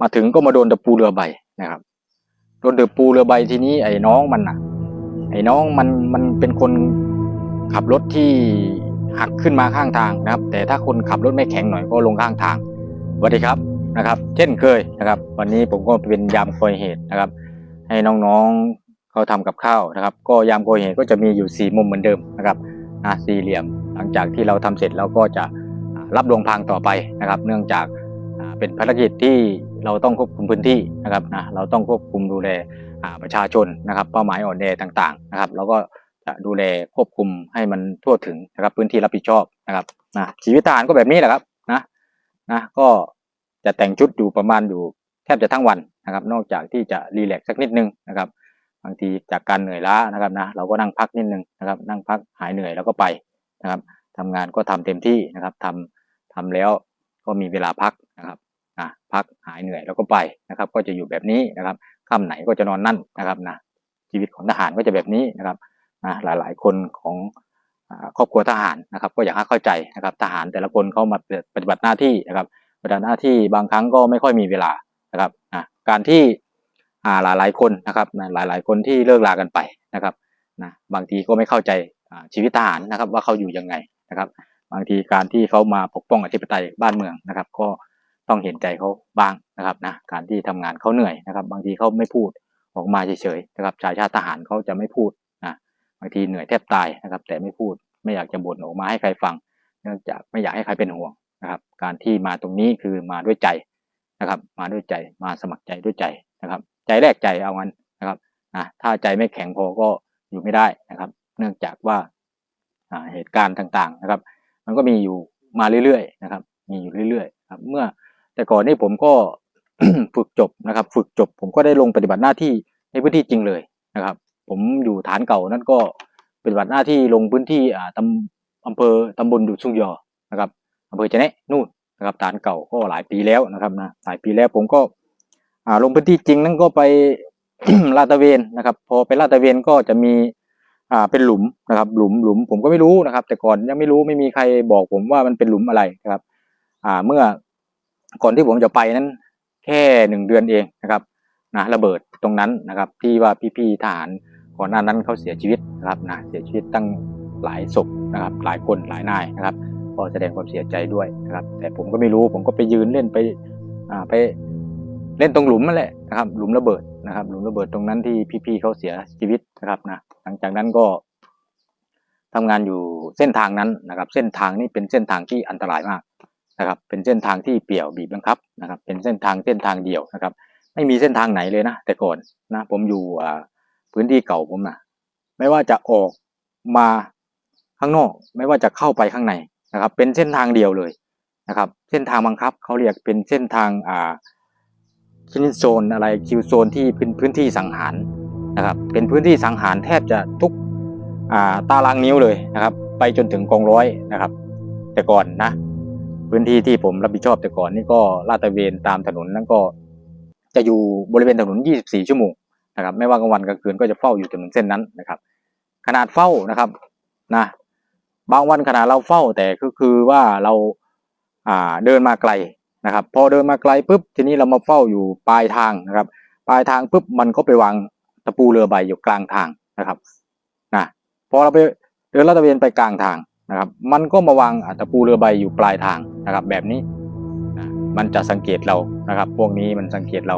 มาถึงก็มาโดนตะปูเรือใบนะครับโดนตะปูเรือใบทีนี้ไอ้น้องมันอะ ไอ้น้องมันมันเป็นคนขับรถที่หักขึ้นมาข้างทางนะครับ แต่ถ้าคนขับรถไม่แข็งหน่อยก็ลงข้างทางสวัสดีครับนะครับ เช่นเคยนะครับ วันนี้ผมก็เป็นยามคอยเหตุนะครับ ให้น้องๆเขาทำกับข้าวนะครับ ก็ยามคอยเหตุก็จะมีอยู่สี่มุมเหมือนเดิมนะครับนะสี่เหลี่ยม หลังจากที่เราทำเสร็จเราก็จะรับลงพางต่อไปนะครับ เนื่องจากเป็นภารกิจที่ เราต้องควบคุมพื้นที่นะครับนะเราต้องควบคุมดูแลประชาชนนะครับ เป้าหมายอ่อนแอต่างๆนะครับแล้วก็จะดูแลควบคุมให้มันทั่วถึงนะครับ พื้นที่รับผิดชอบนะครับนะชีวิตทหารก็แบบนี้แหละครับนะนะก็จะแต่งชุดอยู่ประมาณอยู่แทบจะทั้งวันนะครับ นอกจากที่จะรีแลกซ์สักนิดนึงนะครับบางทีจากการเหนื่อยล้านะครับนะเราก็นั่งพักนิดนึงนะครับ นั่งพักหายเหนื่อยแล้วก็ไปนะครับทำงานก็ทำเต็มที่นะครับทำทำแล้วก็มีเวลาพัก อะพักหายเหนื่อยแล้วก็ไปนะครับ ก็จะอยู่แบบนี้นะครับค่ำไหนก็จะนอนนั่นนะครับนะชีวิตของทหารก็จะแบบนี้นะครับนะหลายๆคนของครอบครัวทหารนะครับ ก็อยากให้เข้าใจนะครับ ทหารแต่ละคนเขามาปฏิบัติหน้าที่นะครับปฏิบัติหน้าที่บางครั้งก็ไม่ค่อยมีเวลานะครับนะการที่อ่ายหลายคนนะครับนะหลายคนที่เลิกลากันไปนะครับนะบางทีก็ไม่เข้าใจชีวิตทหารนะครับ ว่าเขาอยู่ยังไงนะครับ บางทีการที่เขามาปกป้องอธิปไตยบ้านเมืองนะครับ ก็ ต้องเห็นใจเขาบ้างนะครับนะการที่ทำงานเขาเหนื่อยนะครับ บางทีเขาไม่พูดออกมาเฉยๆนะครับชายชาติทหารเขาจะไม่พูดนะบางทีเหนื่อยแทบตายนะครับ แต่ไม่พูดไม่อยากจะบ่นออกมาให้ใครฟัง เนื่องจากไม่อยากให้ใครเป็นห่วงนะครับ การที่มาตรงนี้คือมาด้วยใจนะครับ มาด้วยใจมาสมัครใจด้วยใจนะครับ ใจแรกใจเอางั้นนะครับนะถ้าใจไม่แข็งพอก็อยู่ไม่ได้นะครับ เนื่องจากว่าอ่าเหตุการณ์ต่างๆนะครับ มันก็มีอยู่มาเรื่อยๆนะครับ มีอยู่เรื่อยๆครับเมื่อ แต่ก่อนนี่ผมก็ฝึกจบนะครับ ฝึกจบ ผมก็ได้ลงปฏิบัติหน้าที่ในพื้นที่จริงเลยนะครับ ผมอยู่ฐานเก่านั่นก็ปฏิบัติหน้าที่ลงพื้นที่อ่าตำอำเภอตำบลดุซุงยอนะครับอำเภอจะเนะนู่นนะครับฐานเก่าก็หลายปีแล้วนะครับนะหลายปีแล้วผมก็อ่าลงพื้นที่จริงนั่นก็ไปลาดตะเวนนะครับ พอไปลาดตะเวนก็จะมีอ่าเป็นหลุมนะครับ หลุมหลุมผมก็ไม่รู้นะครับ แต่ก่อนยังไม่รู้ไม่มีใครบอกผมว่ามันเป็นหลุมอะไรนะครับ อ่าเมื่อ ก่อนที่ผมจะไปนั้นแค่หนึ่งเดือนเองนะครับนะระเบิดตรงนั้นนะครับ ที่ว่าพี่ๆทหารก่อนหน้านั้นเขาเสียชีวิตนะครับนะเสียชีวิตตั้งหลายศพนะครับ หลายคนหลายนายนะครับ ก็แสดงความเสียใจด้วยนะครับ แต่ผมก็ไม่รู้ผมก็ไปยืนเล่นไปอ่าไปเล่นตรงหลุมนั่นแหละนะครับ หลุมระเบิดนะครับ หลุมระเบิดตรงนั้นที่พี่ๆเขาเสียชีวิตนะครับนะหลังจากนั้นก็ทำงานอยู่เส้นทางนั้นนะครับ เส้นทางนี้เป็นเส้นทางที่อันตรายมาก นะครับ เป็นเส้นทางที่เปี่ยวบีบบังคับนะครับ เป็นเส้นทางเส้นทางเดียวนะครับ ไม่มีเส้นทางไหนเลยนะ แต่ก่อนนะผมอยู่พื้นที่เก่าผมนะไม่ว่าจะออกมาข้างนอก ไม่ว่าจะเข้าไปข้างในนะครับ เป็นเส้นทางเดียวเลยนะครับ เส้นทางบังคับเขาเรียกเป็นเส้นทางอ่าคินโซนอะไรคิวโซนที่เป็นพื้นที่สังหารนะครับ เป็นพื้นที่สังหารแทบจะทุกอ่าตารางนิ้วเลยนะครับ ไปจนถึงกองร้อยนะครับ แต่ก่อนนะ พื้นที่ที่ผมรับผิดชอบแต่ก่อนนี่ก็ลาดตระเวนตามถนนนั้นก็ จะอยู่บริเวณถนน 24 ชั่วโมงนะครับ ไม่ว่ากลางวันกลางคืนก็จะเฝ้าอยู่ถนนเส้นนั้นนะครับ ขนาดเฝ้านะครับนะบางวันขนาดเราเฝ้าแต่คือคือว่าเราอ่าเดินมาไกลนะครับ พอเดินมาไกลปุ๊บทีนี้เรามาเฝ้าอยู่ปลายทางนะครับ ปลายทางปุ๊บมันก็ไปวางตะปูเรือใบอยู่กลางทางนะครับนะพอเราไปเดินลาดตระเวนไปกลางทาง นะครับ มันก็มาวางอะตะปูเรือใบอยู่ปลายทางนะครับ แบบนี้นะมันจะสังเกตเรานะครับ พวกนี้มันสังเกตเรา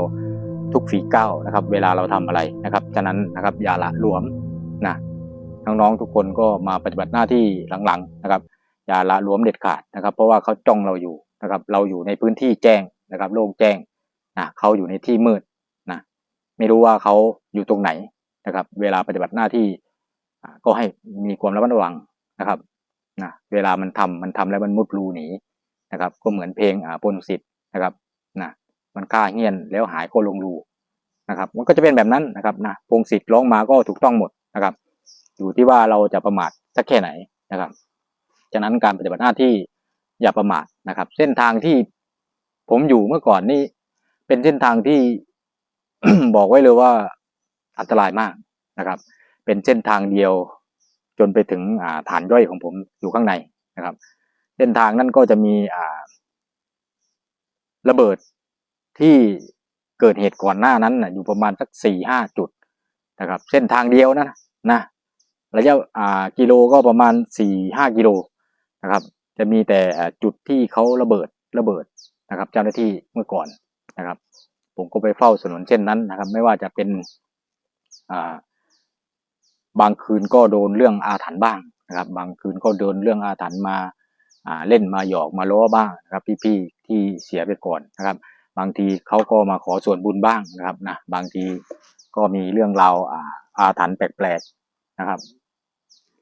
ทุกฝีก้าวนะครับ เวลาเราทำอะไรนะครับฉะนั้นนะครับอย่าละหลวมนะน้องๆทุกคนก็มาปฏิบัติหน้าที่หลังๆนะครับ อย่าละหลวมเด็ดขาดนะครับ เพราะว่าเขาจ้องเราอยู่นะครับ เราอยู่ในพื้นที่แจ้งนะครับ โล่งแจ้งนะเขาอยู่ในที่มืดนะไม่รู้ว่าเขาอยู่ตรงไหนนะครับ เวลาปฏิบัติหน้าที่ก็ให้มีความระมัดระวังนะครับ นะเวลามันทำมันทำแล้วมันมุดรูหนีนะครับ ก็เหมือนเพลงอ่าปนสิทธิ์นะครับนะมันฆ่าเฮี้ยนแล้วหายก็ลงรูนะครับ มันก็จะเป็นแบบนั้นนะครับนะพงศิษฐ์ร้องมาก็ถูกต้องหมดนะครับ อยู่ที่ว่าเราจะประมาทสักแค่ไหนนะครับฉะนั้นการปฏิบัติหน้าที่อย่าประมาทนะครับ เส้นทางที่ผมอยู่เมื่อก่อนนี่เป็นเส้นทางที่บอกไว้เลยว่าอันตรายมากนะครับ เป็นเส้นทางเดียว นไปถึงฐานย่อยของผมอยู่ข้างในนะครับ เส้นทางนั้นก็จะมีระเบิดที่เกิดเหตุก่อนหน้านั้นอยู่ประมาณสักสี่ห้าจุดนะครับ เส้นทางเดียวนะนะระยะกิโลก็ประมาณสี่ห้ากิโลนะครับ จะมีแต่จุดที่เขาระเบิดระเบิดนะครับ เจ้าหน้าที่เมื่อก่อนนะครับ ผมก็ไปเฝ้าถนนเช่นนั้นนะครับ ไม่ว่าจะเป็นอ่า บางคืนก็โดนเรื่องอาถรรพ์บ้างนะครับ บางคืนก็โดนเรื่องอาถรรพ์มาเล่นมาหยอกมาล้อบ้างนะครับพี่ๆที่เสียไปก่อนนะครับ บางทีเขาก็มาขอส่วนบุญบ้างนะครับนะบางทีก็มีเรื่องราวอาถรรพ์แปลกๆนะครับ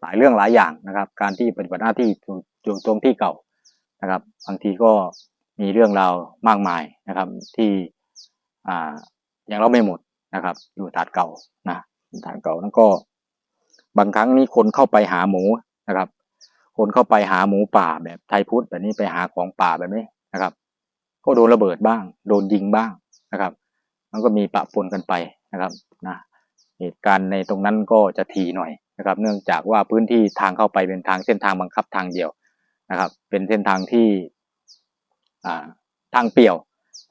หลายเรื่องหลายอย่างนะครับ การที่ปฏิบัติหน้าที่อยู่ตรงที่เก่านะครับ บางทีก็มีเรื่องราวมากมายนะครับ ที่อ่ายังเล่าไม่หมดนะครับ อยู่ฐานเก่านะฐานเก่านั้นก็ บางครั้งนี่คนเข้าไปหาหมูนะครับ คนเข้าไปหาหมูป่าแบบไทยพุทธแบบนี้ไปหาของป่าแบบนี้นะครับ ก็โดนระเบิดบ้าง โดนยิงบ้างนะครับ มันก็มีปะปนกันไปนะครับนะเหตุการณ์ในตรงนั้นก็จะถี่หน่อยนะครับ เนื่องจากว่าพื้นที่ทางเข้าไปเป็นทางเส้นทางบังคับทางเดียวนะครับ เป็นเส้นทางที่ทางเปี่ยว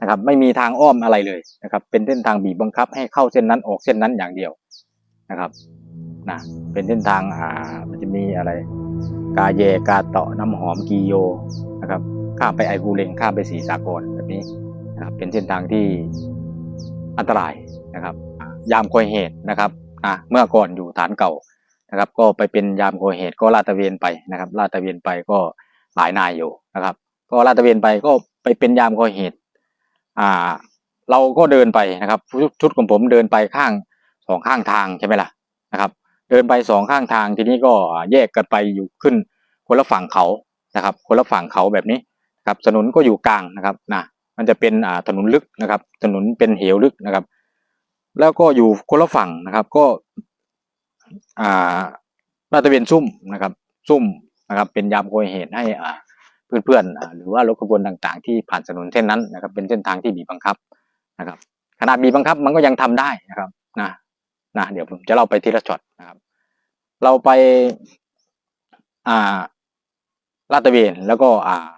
นะครับ ไม่มีทางอ้อมอะไรเลยนะครับ เป็นเส้นทางบีบบังคับให้เข้าเส้นนั้นออกเส้นนั้นอย่างเดียวนะครับ นะเป็นเส้นทางอ่ามันจะมีอะไร กาเยกาเตาะน้ำหอมกีโยนะครับข้ามไปไอกูเลงข้ามไปสีสากลแบบนี้นะครับเป็นเส้นทางที่อันตรายนะครับ ยามคอยเหตุนะครับอะเมื่อก่อนอยู่ฐานเก่านะครับ ก็ไปเป็นยามคอยเหตุก็ลาดตะเวนไปนะครับลาดตะเวนไปก็หลายนายอยู่นะครับ ก็ลาดตะเวนไปก็ไปเป็นยามคอยเหตุอ่าเราก็เดินไปนะครับ ชุดของผมเดินไปข้างสองข้างทางใช่ไหมล่ะนะครับ เดินไปสองข้างทางทีนี้ก็แยกกันไปอยู่ขึ้นคนละฝั่งเขานะครับ คนละฝั่งเขาแบบนี้ครับถนนก็อยู่กลางนะครับนะมันจะเป็นอ่าถนนลึกนะครับ ถนนเป็นเหวลึกนะครับ แล้วก็อยู่คนละฝั่งนะครับ ก็อ่าลาดตะเวนซุ่มนะครับ ซุ่มนะครับ เป็นยามโกยเหตุให้อ่าเพื่อนๆหรือว่ารถขบวนต่างๆ ที่ผ่านถนนเส้นนั้นนะครับ เป็นเส้นทางที่บีบบังคับนะครับขนาดบีบบังคับมันก็ยังทำได้นะครับนะ นะเดี๋ยวผมจะเล่าไปทีละช็อตนะครับ เราไป อ่าลาดตระเวนแล้วก็อ่า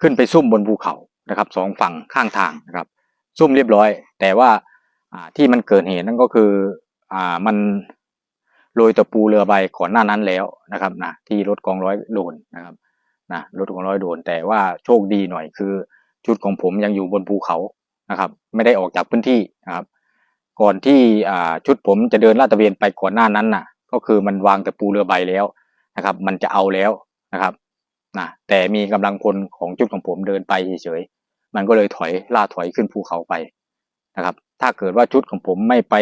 ขึ้นไปซุ่มบนภูเขานะครับสองฝั่งข้างทางนะครับ ซุ่มเรียบร้อย แต่ว่าอ่าที่มันเกิดเหตุนั่นก็คืออ่ามันโรยตะปูเรือใบก่อนหน้านั้นแล้วนะครับนะที่รถกองร้อยโดนนะครับนะรถกองร้อยโดน แต่ว่าโชคดีหน่อยคือ ชุดของผมยังอยู่บนภูเขานะครับ ไม่ได้ออกจากพื้นที่นะครับ ก่อนที่ชุดผมจะเดินลาดตระเวนไปก่อนหน้านั้นน่ะ ก็คือมันวางตะปูเรือใบแล้วนะครับ มันจะเอาแล้วนะครับนะแต่มีกำลังพลของชุดของผมเดินไปเฉยๆมันก็เลยถอยล่าถอยขึ้นภูเขาไปนะครับ ถ้าเกิดว่าชุดของผมไม่ไป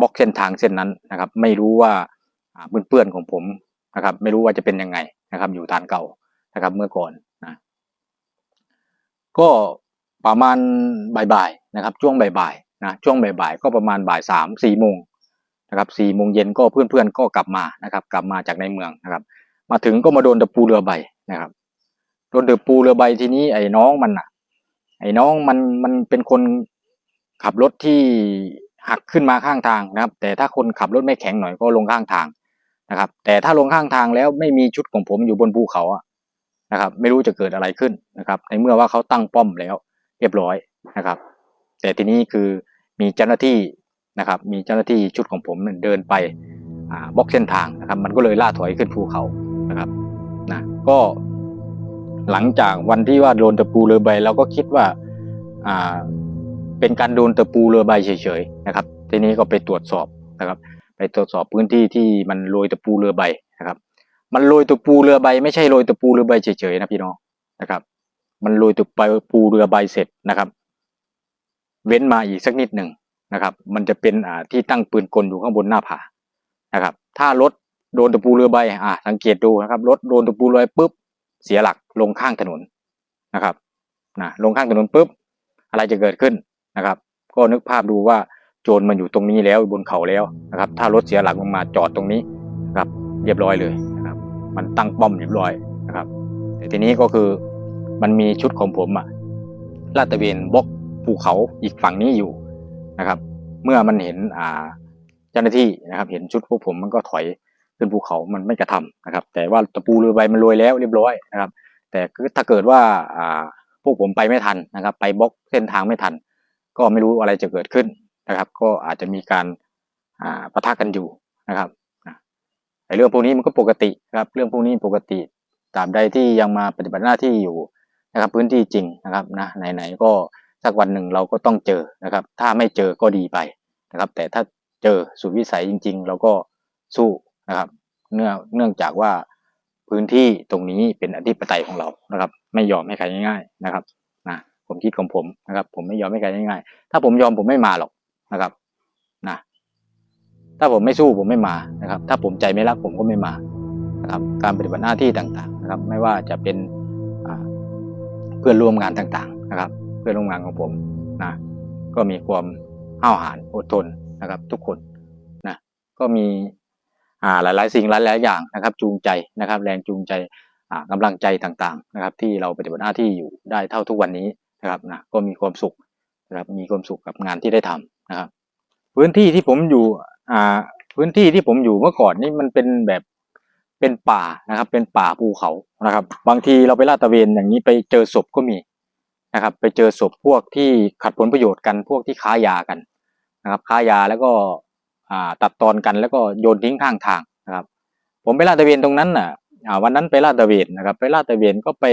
บล็อกเส้นทางเส้นนั้นนะครับ ไม่รู้ว่าอ่าเพื่อนๆของผมนะครับ ไม่รู้ว่าจะเป็นยังไงนะครับ อยู่ฐานเก่านะครับ เมื่อก่อนนะก็ประมาณบ่ายๆนะครับ ช่วงบ่ายๆ นะช่วงบ่ายๆก็ประมาณบ่ายสามสี่โมงนะครับสี่โมงเย็นก็เพื่อนๆก็กลับมานะครับ กลับมาจากในเมืองนะครับ มาถึงก็มาโดนตะปูเรือใบนะครับโดนตะปูเรือใบทีนี้ไอ้น้องมันอะ ไอ้น้องมันมันเป็นคนขับรถที่หักขึ้นมาข้างทางนะครับ แต่ถ้าคนขับรถไม่แข็งหน่อยก็ลงข้างทางนะครับ แต่ถ้าลงข้างทางแล้วไม่มีชุดของผมอยู่บนภูเขาอะนะครับ ไม่รู้จะเกิดอะไรขึ้นนะครับ ในเมื่อว่าเขาตั้งป้อมแล้ว เรียบร้อยนะครับ แต่ทีนี้คือ มีเจ้าหน้าที่นะครับ มีเจ้าหน้าที่ชุดของผมเดินไปบล็อกเส้นทางนะครับ มันก็เลยล่าถอยขึ้นภูเขานะครับนะก็หลังจากวันที่ว่าโดนตะปูเรือใบเราก็คิดว่าอ่าเป็นการโดนตะปูเรือใบเฉยๆนะครับ ทีนี้ก็ไปตรวจสอบนะครับ ไปตรวจสอบพื้นที่ที่มันโรยตะปูเรือใบนะครับ มันโรยตะปูเรือใบ ไม่ใช่โรยตะปูเรือใบเฉยๆนะพี่น้องนะครับ มันโรยตะปูเรือใบเสร็จนะครับ เว้นมาอีกสักนิดหนึ่งนะครับ มันจะเป็นอ่าที่ตั้งปืนกลอยู่ข้างบนหน้าผานะครับ ถ้ารถโดนตะปูเรือใบอ่าสังเกตดูนะครับรถโดนตะปูเรือใบปุ๊บเสียหลักลงข้างถนนนะครับนะลงข้างถนนปุ๊บอะไรจะเกิดขึ้นนะครับ ก็นึกภาพดูว่าโจรมันอยู่ตรงนี้แล้วบนเขาแล้วนะครับ ถ้ารถเสียหลักลงมาจอดตรงนี้นะครับเรียบร้อยเลยนะครับ มันตั้งป้อมเรียบร้อยนะครับแต่ทีนี้ก็คือมันมีชุดของผมอะลาดตระเวนบล็อก ภูเขาอีกฝั่งนี้อยู่นะครับ เมื่อมันเห็นอ่าเจ้าหน้าที่นะครับ เห็นชุดพวกผมมันก็ถอยขึ้นภูเขามันไม่กระทำนะครับ แต่ว่าตะปูเรือใบมันโรยแล้วเรียบร้อยนะครับ แต่ถ้าเกิดว่าอ่าพวกผมไปไม่ทันนะครับ ไปบล็อกเส้นทางไม่ทัน ก็ไม่รู้อะไรจะเกิดขึ้นนะครับ ก็อาจจะมีการอ่าปะทะกันอยู่นะครับไอ้เรื่องพวกนี้มันก็ปกตินะครับ เรื่องพวกนี้ปกติตาบใดที่ยังมาปฏิบัติหน้าที่อยู่นะครับ พื้นที่จริงนะครับนะไหนๆก็ สักวันหนึ่งเราก็ต้องเจอนะครับ ถ้าไม่เจอก็ดีไปนะครับ แต่ถ้าเจอสุดวิสัยจริง ๆ เราก็สู้นะครับ เนื่องเนื่องจากว่าพื้นที่ตรงนี้เป็นอธิปไตยของเรานะครับ ไม่ยอมให้ใครง่าย ๆนะครับนะผมคิดของผมนะครับ ผมไม่ยอมให้ใครง่ายๆถ้าผมยอมผมไม่มาหรอกนะครับนะถ้าผมไม่สู้ผมไม่มานะครับ ถ้าผมใจไม่รักผมก็ไม่มานะครับ การปฏิบัติหน้าที่ต่างๆ นะครับ ไม่ว่าจะเป็นเพื่อนร่วมงานต่างๆ นะครับ พื่อนร่วมงานของผมนะก็มีความห้าวหาญอดทนนะครับ ทุกคนนะก็มีอ่าหลาย ๆ สิ่งหลาย ๆ อย่างนะครับ จูงใจนะครับ แรงจูงใจอ่ากำลังใจต่างๆนะครับ ที่เราปฏิบัติหน้าที่อยู่ได้เท่าทุกวันนี้นะครับนะก็มีความสุขนะครับมีความสุขกับงานที่ได้ทำนะครับ พื้นที่ที่ผมอยู่อ่าพื้นที่ที่ผมอยู่เมื่อก่อนนี่มันเป็นแบบเป็นป่านะครับ เป็นป่าภูเขานะครับ บางทีเราไปลาดตะเวนอย่างนี้ไปเจอศพก็มี นะครับ ไปเจอศพพวกที่ขัดผลประโยชน์กันพวกที่ค้ายากันนะครับ ค้ายาแล้วก็ตัดตอนกันแล้วก็โยนทิ้งข้างทางนะครับ ผมไปลาดตระเวนตรงนั้นน่ะวันนั้นไปลาดตระเวนนะครับ ไปลาดตระเวนก็ไป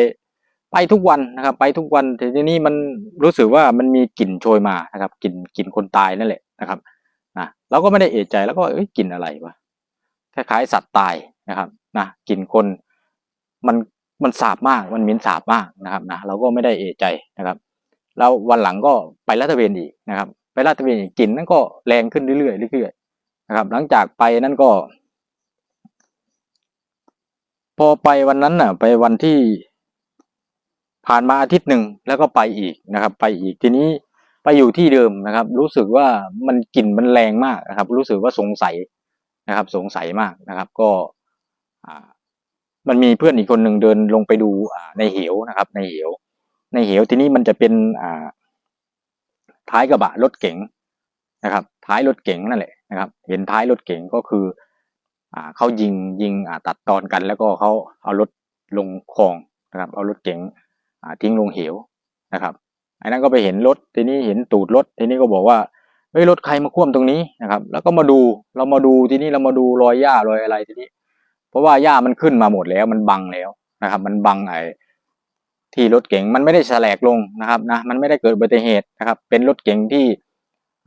ไปทุกวันนะครับ ไปทุกวันแต่ทีนี้มันรู้สึกว่ามันมีกลิ่นโชยมานะครับกลิ่นกลิ่นคนตายนั่นแหละนะครับนะเราก็ไม่ได้เอะใจแล้วก็เอ้ยกลิ่นอะไรวะคล้ายๆสัตว์ตายนะครับนะกลิ่นคนมัน มันสาบมากมันม็นสาบมากนะครับนะเราก็ไม่ได้เอะใจนะครับแล้ววันหลังก็ไปลาดตระเวนอีกนะครับ ไปลาดตระเวนอีกกลิ่นนั้นก็แรงขึ้นเรื่อยๆเรื่อยๆนะครับ หลังจากไปนั่นก็ พอไปวันนั้นน่ะ ไปวันที่ผ่านมาอาทิตย์หนึ่งแล้วก็ไปอีกนะครับ ไปอีกทีนี้ไปอยู่ที่เดิมนะครับ รู้สึกว่ามันกลิ่นมันแรงมากนะครับ รู้สึกว่าสงสัยนะครับ สงสัยมากนะครับ ก็อ่า มันมีเพื่อนอีกคนหนึ่งเดินลงไปดูในเหวนะครับ ในเหว ในเหวทีนี้มันจะเป็นอ่าท้ายกระบะรถเก๋งนะครับ ท้ายรถเก๋งนั่นแหละนะครับ เห็นท้ายรถเก๋งก็คือ อ่าเขายิงยิงอ่าตัดตอนกัน แล้วก็เขาเอารถลงคลองนะครับ เอารถเก๋งอ่าทิ้งลงเหวนะครับไอ้นั้นก็ไปเห็นรถทีนี้เห็นตูดรถทีนี้ก็บอกว่าเฮ้ยรถใครมาคว่ำตรงนี้นะครับ แล้วก็มาดูเรามาดูทีนี้เรามาดูรอยหญ้ารอยอะไรทีนี้เราะว่าหญ้ามันขึ้นมาหมดแล้ว มันบังแล้วนะครับ มันบังไอ้ที่รถเก๋งมันไม่ได้แฉลกลงนะครับนะมันไม่ได้เกิดอุบัติเหตุนะครับ เป็นรถเก๋งที่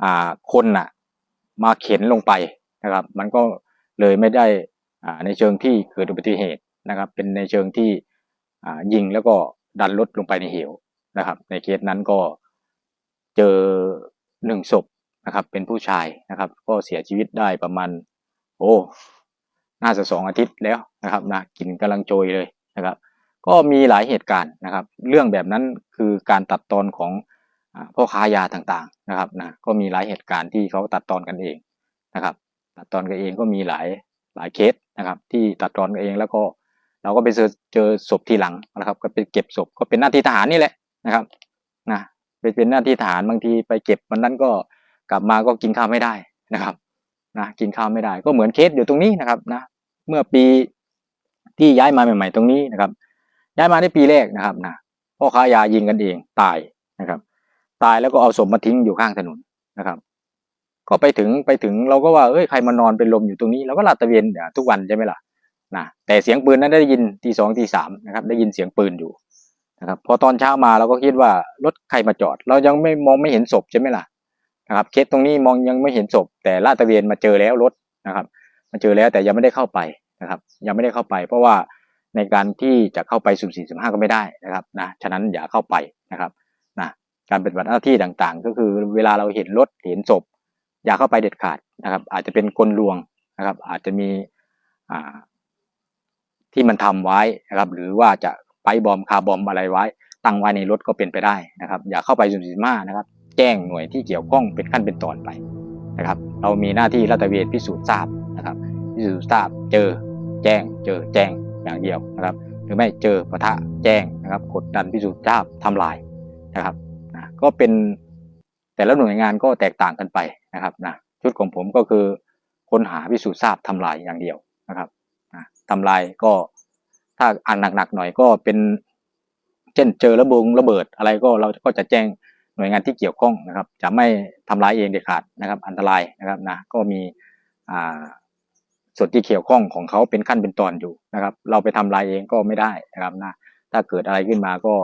อ่าคนน่ะ มาเข็นลงไปนะครับ มันก็เลยไม่ได้อ่าในเชิงที่เกิดอุบัติเหตุนะครับ เป็นในเชิงที่อ่ายิงแล้วก็ดันรถลงไปในเหวนะครับ ในเคสนั้นก็เจอหนึ่งศพนะครับ เป็นผู้ชายนะครับ ก็เสียชีวิตได้ประมาณ โอ้ น่าจะสองอาทิตย์แล้วนะครับนะกลินกำลังโจยเลยนะครับ ก็มีหลายเหตุการณ์นะครับ เรื่องแบบนั้นคือการตัดตอนของอพ่อค้ายาต่างๆนะครับนะก็มีหลายเหตุการณ์ที่เขาตัดตอนกันเองนะครับ ตัดตอนกันเองก็มีหลายหลายเคสนะครับ ที่ตัดตอนกันเองแล้วก็เราก็ไปเจอเจอศพทีหลังนะครับ ก็ไปเก็บศพก็เป็นหน้าที่ทหารนี่แหละนะครับนะเป็นเป็นหน้าที่ทหารบางทีไปเก็บวันนั้นก็กลับมาก็กินข้าวไม่ได้นะครับ นะกินข้าวไม่ได้ ก็เหมือนเคสอยู่ตรงนี้นะครับนะเมื่อปีที่ย้ายมาใหม่ ๆ ตรงนี้นะครับ ย้ายมาได้ปีแรกนะครับนะพ่อค้ายายิงกันเองตายนะครับ ตายแล้วก็เอาศพมาทิ้งอยู่ข้างถนนนะครับ ก็ไปถึงไปถึงเราก็ว่าเอ้ยใครมานอนเป็นลมอยู่ตรงนี้เราก็ลาดตระเวนทุกวันใช่ไหมล่ะนะแต่เสียงปืนนั้นได้ยินตีสองตีสามนะครับ ได้ยินเสียงปืนอยู่นะครับ พอตอนเช้ามาเราก็คิดว่ารถใครมาจอด เรายังไม่มองไม่เห็นศพใช่ไหมล่ะ นะครับ เคสตรงนี้มองยังไม่เห็นศพแต่ลาดตระเวนมาเจอแล้วรถนะครับ มาเจอแล้วแต่ยังไม่ได้เข้าไปนะครับ ยังไม่ได้เข้าไป เพราะว่าในการที่จะเข้าไปสุ่มสี่สุ่มห้าก็ไม่ได้นะครับนะฉะนั้นอย่าเข้าไปนะครับนะการปฏิบัติหน้าที่ต่างๆ ก็คือเวลาเราเห็นรถเห็นศพ อย่าเข้าไปเด็ดขาดนะครับ อาจจะเป็นกลลวงนะครับ อาจจะมีอ่าที่มันทำไว้นะครับ หรือว่าจะไปบอมคาบอมอะไรไว้ ตั้งไว้ในรถก็เป็นไปได้นะครับ อย่าเข้าไปสุ่มสี่สุ่มห้านะครับ แจ้งหน่วยที่เกี่ยวข้องเป็นขั้นเป็นตอนไปนะครับ เรามีหน้าที่ลาดตระเวนพิสูจน์ทราบนะครับ พิสูจน์ทราบเจอแจ้งเจอแจ้งอย่างเดียวนะครับ หรือไม่เจอปะทะแจ้งนะครับ กดดันพิสูจน์ทราบทำลายนะครับนะก็เป็นแต่ละหน่วยงานก็แตกต่างกันไปนะครับนะชุดของผมก็คือค้นหาพิสูจน์ทราบทำลายอย่างเดียวนะครับนะทำลายก็ถ้าอ่านหนักๆหน่อยก็เป็น เช่นเจอระเบิดระเบิดอะไรก็เราก็จะแจ้ง หน่วยงานที่เกี่ยวข้องนะครับ จะไม่ทำร้ายเองเด็ดขาดนะครับ อันตรายนะครับนะก็มีอ่าส่วนที่เกี่ยวข้องของเขาเป็นขั้นเป็นตอนอยู่นะครับ เราไปทำลายเองก็ไม่ได้นะครับนะถ้าเกิดอะไรขึ้นมาก็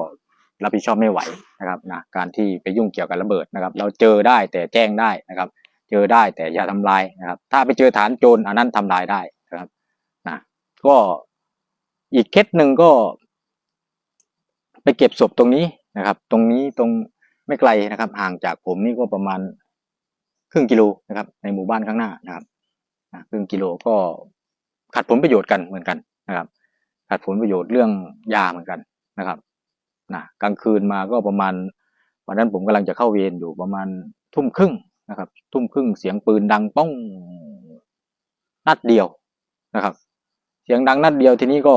รับผิดชอบไม่ไหวนะครับนะการที่ไปยุ่งเกี่ยวกับระเบิดนะครับ เราเจอได้แต่แจ้งได้นะครับ เจอได้แต่อย่าทำลายนะครับ ถ้าไปเจอฐานโจรอันนั้นทำลายได้นะครับนะก็อีกเคสหนึ่งก็ ไปเก็บศพตรงนี้นะครับ ตรงนี้ตรง ไม่ไกลนะครับ ห่างจากผมนี่ก็ประมาณครึ่งกิโลนะครับ ในหมู่บ้านข้างหน้านะครับครึ่งกิโลก็ขัดผลประโยชน์กันเหมือนกันนะครับ ขัดผลประโยชน์เรื่องยาเหมือนกันนะครับนะกลางคืนมาก็ประมาณวันนั้นผมกำลังจะเข้าเวรอยู่ประมาณทุ่มครึ่งนะครับ ทุ่มครึ่งเสียงปืนดังป้องนัดเดียวนะครับ เสียงดังนัดเดียวทีนี้ก็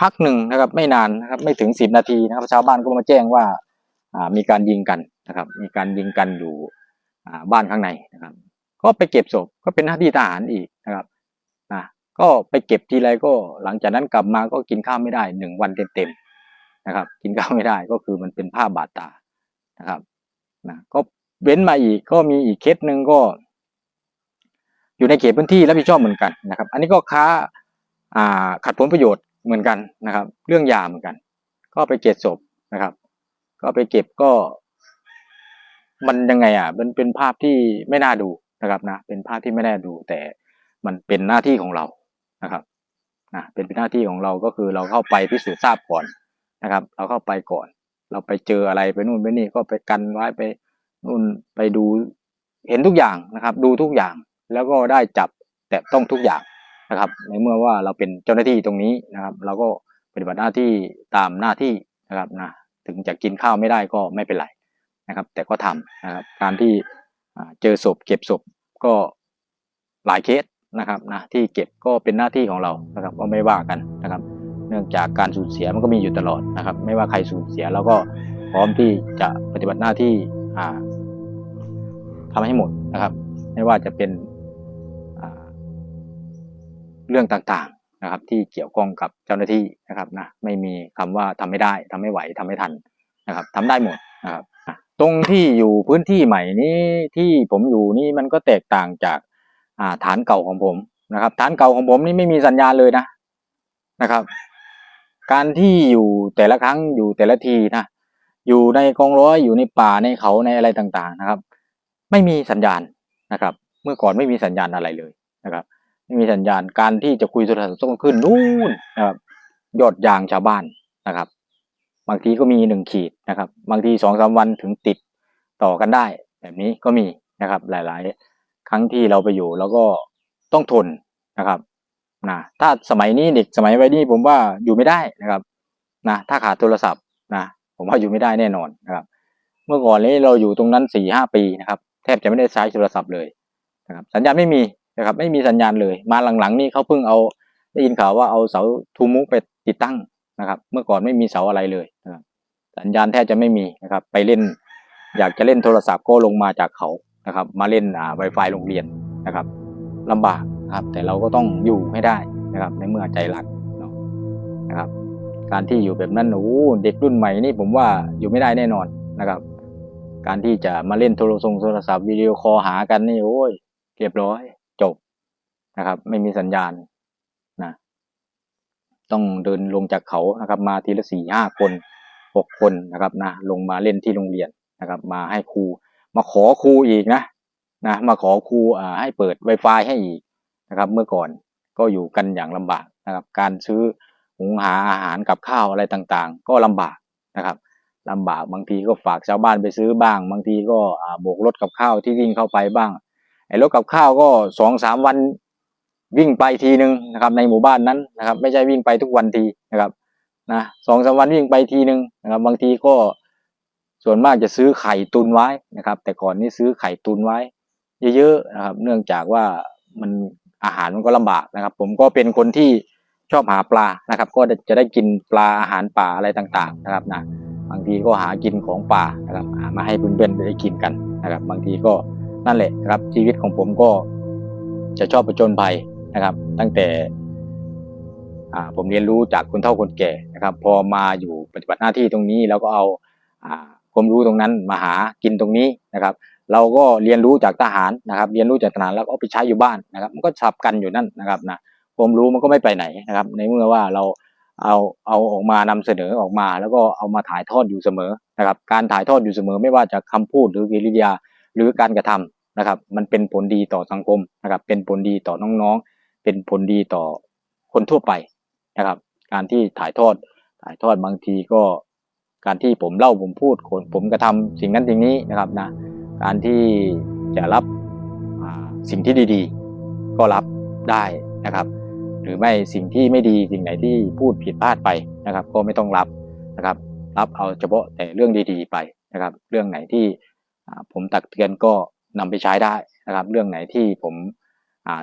พักหนึ่งนะครับ ไม่นานนะครับ ไม่ถึงสิบนาทีนะครับ ชาวบ้านก็มาแจ้งว่า มีการยิงกันนะครับ มีการยิงกันอยู่บ้านข้างในนะครับ ก็ไปเก็บศพก็เป็นหน้าที่ทหารอีกนะครับก็ไปเก็บทีไรก็หลังจากนั้นกลับมาก็กินข้าวไม่ได้หนึ่งวันเต็มๆนะครับ กินข้าวไม่ได้ก็คือมันเป็นผ้าบาดตานะครับนะก็เว้นมาอีกก็มีอีกเคสหนึ่งก็ อยู่ในเขตพื้นที่รับผิดชอบเหมือนกันนะครับ อันนี้ก็ค้าอ่าขัดผลประโยชน์เหมือนกันนะครับ เรื่องยาเหมือนกัน ก็ไปเก็บศพนะครับ ก็ไปเก็บก็ มันยังไงอะ มันเป็นภาพที่ไม่น่าดูนะครับนะ เป็นภาพที่ไม่น่าดู แต่มันเป็นหน้าที่ของเรานะครับนะเป็นหน้าที่ของเราก็คือเราเข้าไปพิสูจน์ทราบก่อนนะครับ เราเข้าไปก่อน เราไปเจออะไรไปนู่นไปนี่ก็ไปกันไว้ไปนู่นไปดูเห็นทุกอย่างนะครับ ดูทุกอย่างแล้วก็ได้จับแต่ต้องทุกอย่างนะครับ ในเมื่อว่าเราเป็นเจ้าหน้าที่ตรงนี้นะครับ เราก็ปฏิบัติหน้าที่ตามหน้าที่นะครับนะ ถึงจะกินข้าวไม่ได้ก็ไม่เป็นไรนะครับ แต่ก็ทำนะครับการที่เจอศพเก็บศพก็หลายเคสนะครับนะที่เก็บก็เป็นหน้าที่ของเรานะครับก็ไม่ว่ากันนะครับ เนื่องจากการสูญเสียมันก็มีอยู่ตลอดนะครับ ไม่ว่าใครสูญเสียเราก็พร้อมที่จะปฏิบัติหน้าที่อ่าทำให้หมดนะครับ ไม่ว่าจะเป็นเรื่องต่าง นะครับ ที่เกี่ยวข้องกับเจ้าหน้าที่นะครับนะไม่มีคำว่าทำไม่ได้ทำไม่ไหวทำไม่ทันนะครับทำได้หมดนะครับตรงที่อยู่พื้นที่ใหม่นี้ที่ผมอยู่นี่มันก็แตกต่างจากาฐานเก่าของผมนะครับ ฐานเก่าของผมนี่ไม่มีสัญญาณเลยนะนะครับ การที่อยู่แต่ละครั้งอยู่แต่ละทีนะอยู่ในกองร้อยอยู่ในป่าในเขาในอะไรต่างๆนะครับ ไม่มีสัญญาณนะครับ เมื่อก่อนไม่มีสัญญาณอะไรเลยนะครับ ไม่มีสัญญาณการที่จะคุยโทรศัพท์ต้องขึ้นนู่นนะครับยอดยางชาวบ้านนะครับ บางทีก็มีหนึ่งขีดนะครับ บางทีสองสามวันถึงติดต่อกันได้ แบบนี้ก็มีนะครับ หลาย ๆ ครั้งที่เราไปอยู่แล้วก็ต้องทนนะครับนะถ้าสมัยนี้เด็กสมัยวัยนี้ผมว่าอยู่ไม่ได้นะครับนะถ้าขาดโทรศัพท์นะผมว่าอยู่ไม่ได้แน่นอนนะครับ เมื่อก่อนนี้เราอยู่ตรงนั้นสี่ห้าปีนะครับ แทบจะไม่ได้ใช้โทรศัพท์เลยนะครับ สัญญาณไม่มี นะครับไม่มีสัญญาณเลย มาหลังๆนี่เขาเพิ่งเอาได้ยินข่าวว่าเอาเสาทูมุกไปติดตั้งนะครับ เมื่อก่อนไม่มีเสาอะไรเลยนะครับสัญญาณแทบจะไม่มีนะครับ ไปเล่น อยากจะเล่นโทรศัพท์ก็ลงมาจากเขานะครับ มาเล่นอ่า Wi-Fi โรงเรียนนะครับลำบากนะครับ แต่เราก็ต้องอยู่ให้ได้นะครับ ในเมื่อใจรักเนาะนะครับ การที่อยู่แบบนั้นโอ้เด็กรุ่นใหม่นี่ผมว่าอยู่ไม่ได้แน่นอนนะครับ การที่จะมาเล่นโทรศัพท์โทรศัพท์วิดีโอคอหากันนี่โอ้ยเรียบร้อย นะครับ ไม่มีสัญญาณนะต้องเดินลงจากเขานะครับ มาทีละสี่ห้าคนหกคนนะครับนะลงมาเล่นที่โรงเรียนนะครับ มาให้ครู มาขอครูอีกนะนะมาขอครูอ่าให้เปิด Wi-Fi ให้อีกนะครับ เมื่อก่อนก็อยู่กันอย่างลำบากนะครับ การซื้อหุงหาอาหารกับข้าวอะไรต่างๆ ก็ลำบากนะครับลำบากบางทีก็ฝากชาวบ้านไปซื้อบ้าง บางทีก็อ่าโบกรถกับข้าวที่วิ่งเข้าไปบ้างไอ้รถกับข้าวก็สองสามวัน วิ่งไปทีหนึ่งนะครับ ในหมู่บ้านนั้นนะครับ ไม่ใช่วิ่งไปทุกวันทีนะครับนะสองสามวันวิ่งไปทีหนึ่งนะครับ บางทีก็ส่วนมากจะซื้อไข่ตุนไว้นะครับ แต่ก่อนนี่ซื้อไข่ตุนไว้ เยอะๆนะครับ เนื่องจากว่ามันอาหารมันก็ลำบากนะครับ ผมก็เป็นคนที่ชอบหาปลานะครับ ก็จะได้กินปลาอาหารป่าอะไรต่างๆนะครับนะบางทีก็หากินของป่านะครับมาให้เพื่อนๆได้กินกันนะครับ บางทีก็นั่นแหละนะครับชีวิตของผมก็จะชอบประจนภัย นะครับ ตั้งแต่ผมเรียนรู้จากคนเฒ่าคนแก่นะครับ พอมาอยู่ปฏิบัติหน้าที่ตรงนี้แล้วก็เอาความรู้ตรงนั้นมาหากินตรงนี้นะครับ เราก็เรียนรู้จากทหารนะครับ เรียนรู้จากทหารแล้วก็เอาไปใช้อยู่บ้านนะครับ มันก็สับกันอยู่นั่นนะครับนะความรู้มันก็ไม่ไปไหนนะครับ ในเมื่อว่าเราเอาเอาออกมานำเสนอออกมา แล้วก็เอามาถ่ายทอดอยู่เสมอนะครับ การถ่ายทอดอยู่เสมอไม่ว่าจะคำพูดหรือกิริยาหรือการกระทำนะครับ มันเป็นผลดีต่อสังคมนะครับ เป็นผลดีต่อน้องๆ เป็นผลดีต่อคนทั่วไปนะครับ การที่ถ่ายทอดถ่ายทอดบางทีก็การที่ผมเล่าผมพูดคนผมกระทำสิ่งนั้นสิ่งนี้นะครับนะการที่จะรับสิ่งที่ดีๆ ก็รับได้นะครับ หรือไม่สิ่งที่ไม่ดีสิ่งไหนที่พูดผิดพลาดไปนะครับ ก็ไม่ต้องรับนะครับ รับเอาเฉพาะแต่เรื่องดีๆไปนะครับ เรื่องไหนที่ผมตักเตือนก็นำไปใช้ได้นะครับ เรื่องไหนที่ผม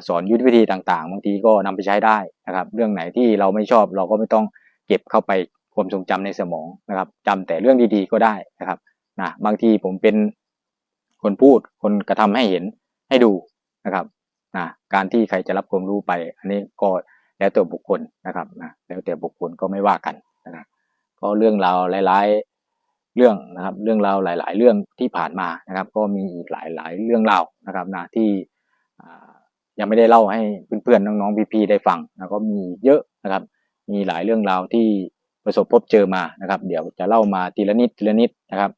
สอนยุทธวิธีต่างๆ บางทีก็นำไปใช้ได้นะครับ เรื่องไหนที่เราไม่ชอบเราก็ไม่ต้องเก็บเข้าไปความทรงจำในสมองนะครับจำแต่เรื่องดีๆก็ได้นะครับนะบางทีผมเป็นคนพูดคนกระทำให้เห็นให้ดูนะครับนะการที่ใครจะรับความรู้ไป อันนี้ก็แล้วแต่บุคคลนะครับนะแล้วแต่บุคคลก็ไม่ว่ากันนะครับก็เรื่องราวหลาย ๆ เรื่องนะครับ เรื่องราวหลาย ๆ เรื่องที่ผ่านมานะครับ ก็มีอีกหลาย ๆ เรื่องราวนะครับนะที่อ่า ยังไม่ได้เล่าให้เพื่อนๆน้องๆพี่ๆได้ฟังนะก็มีเยอะนะครับ มีหลายเรื่องราวที่ประสบพบเจอมานะครับ เดี๋ยวจะเล่ามาทีละนิดทีละนิดนะครับ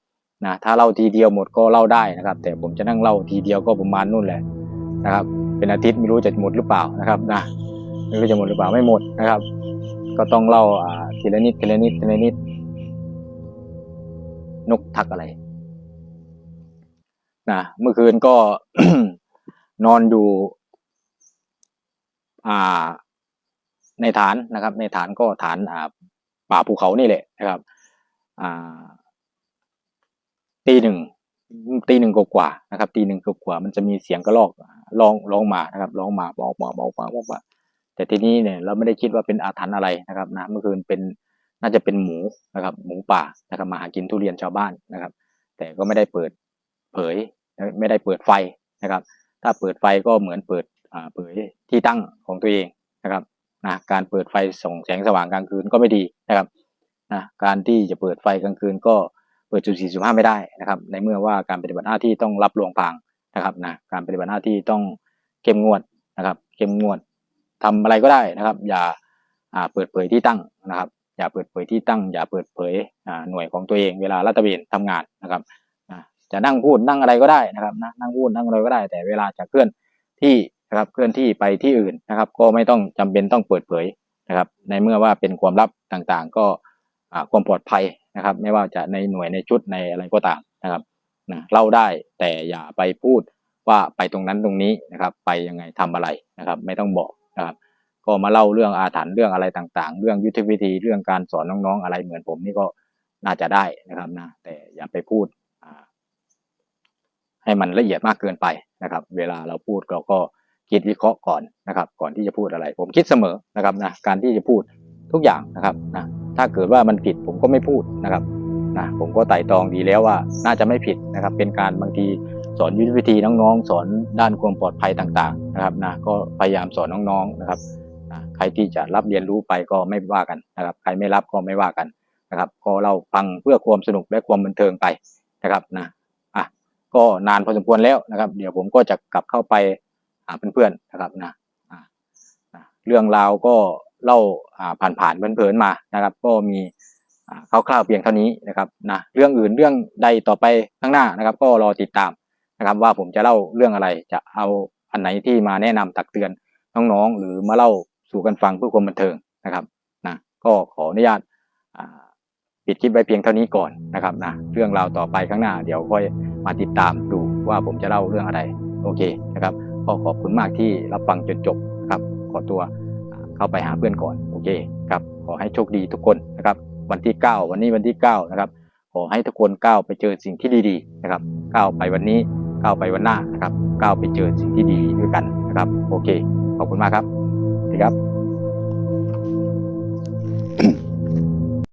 นะถ้าเล่าทีเดียวหมดก็เล่าได้นะครับ แต่ผมจะนั่งเล่าทีเดียวก็ประมาณนู่นแหละนะครับ เป็นอาทิตย์ไม่รู้จะหมดหรือเปล่านะครับนะไม่รู้จะหมดหรือเปล่าไม่หมดนะครับ ก็ต้องเล่าอ่าทีละนิดทีละนิดทีละนิด นกทักอะไรนะเมื่อคืนก็นอนอยู่ อ่า ในฐานนะครับ ในฐานก็ฐานอ่าป่าภูเขานี่แหละนะครับ อ่า ตีหนึ่งตีหนึ่งกว่านะครับ ตีหนึ่งกว่ามันจะมีเสียงกระรอกร้องร้องมานะครับร้องมาบอกมาบอกมาบอกมาแต่ทีนี้เนี่ยเราไม่ได้คิดว่าเป็นอาถรรพ์อะไรนะครับนะเมื่อคืนเป็นน่าจะเป็นหมูนะครับ หมูป่านะครับมาหากินทุเรียนชาวบ้านนะครับ แต่ก็ไม่ได้เปิดเผย ไม่ได้เปิดไฟนะครับ ถ้าเปิดไฟก็เหมือนเปิด เผยที่ตั้งของตัวเองนะครับนะการเปิดไฟส่องแสงสว่างกลางคืนก็ไม่ดีนะครับนะการที่จะเปิดไฟกลางคืนก็เปิดจุดสี่จุดห้าไม่ได้นะครับ ในเมื่อว่าการปฏิบัติหน้าที่ต้องรับลวงพรางนะครับนะการปฏิบัติหน้าที่ต้องเข้มงวดนะครับเข้มงวดทำอะไรก็ได้นะครับ อย่าเปิดเผยที่ตั้งนะครับ อย่าเปิดเผยที่ตั้ง อย่าเปิดเผยหน่วยของตัวเองเวลารัตเวนทำงานนะครับจะนั่งพูดนั่งอะไรก็ได้นะครับนะนั่งพูดนั่งอะไรก็ได้ แต่เวลาจะเคลื่อนที่นะครับ เคลื่อนที่ไปที่อื่นนะครับ ก็ไม่ต้องจำเป็นต้องเปิดเผยนะครับ ในเมื่อว่าเป็นความลับต่างๆ ก็ความปลอดภัยนะครับ ไม่ว่าจะในหน่วยในชุดในอะไรก็ตามนะครับนะเล่าได้แต่อย่าไปพูดว่าไปตรงนั้นตรงนี้นะครับ ไปยังไงทำอะไรนะครับ ไม่ต้องบอกนะครับ ก็มาเล่าเรื่องอาถรรพ์เรื่องอะไรต่างๆ เรื่องยุทธวิธีเรื่องการสอนน้องๆ อะไรเหมือนผมนี่ก็น่าจะได้นะครับนะแต่อย่าไปพูดให้มันละเอียดมากเกินไปนะครับ เวลาเราพูดเราก็ คิดวิเคราะห์ก่อนนะครับ ก่อนที่จะพูดอะไร ผมคิดเสมอนะครับนะการที่จะพูดทุกอย่างนะครับนะถ้าเกิดว่ามันผิดผมก็ไม่พูดนะครับนะผมก็ไต่ตองดีแล้วว่าน่าจะไม่ผิดนะครับ เป็นการบางทีสอนยุทธวิธีน้องๆ สอนด้านความปลอดภัยต่างๆนะครับนะก็พยายามสอนน้องๆนะครับนะใครที่จะรับเรียนรู้ไปก็ไม่ว่ากันนะครับ ใครไม่รับก็ไม่ว่ากันนะครับ ก็เราฟังเพื่อความสนุกและความบันเทิงไปนะครับนะอะก็นานพอสมควรแล้วนะครับ เดี๋ยวผมก็จะกลับเข้าไป เพื่อนๆนะครับนะเรื่องราวก็เล่าอ่าผ่านๆเพลินๆมานะครับ ก็มีคร่าวๆเพียงเท่านี้นะครับนะเรื่องอื่นเรื่องใดต่อไปข้างหน้านะครับ ก็รอติดตามนะครับ ว่าผมจะเล่าเรื่องอะไรจะเอาอันไหนที่มาแนะนำตักเตือนน้องๆ หรือมาเล่าสู่กันฟังเพื่อความบันเทิงนะครับนะก็ขออนุญาตปิดคลิปไว้เพียงเท่านี้ก่อนนะครับนะเรื่องราวต่อไปข้างหน้า เดี๋ยวค่อยมาติดตามดูว่าผมจะเล่าเรื่องอะไรโอเคนะครับ ก็ขอบคุณมากที่รับฟังจนจบนะครับ ขอตัวเข้าไปหาเพื่อนก่อนโอเคครับ ขอให้โชคดีทุกคนนะครับ วันที่ 9 วันนี้วันที่ 9 นะครับ ขอให้ทุกคนก้าวไปเจอสิ่งที่ดีๆนะครับก้าวไปวันนี้ก้าวไปวันหน้านะครับก้าวไปเจอสิ่งที่ดีด้วยกันนะครับ โอเค ขอบคุณมากครับสวัสดีครับ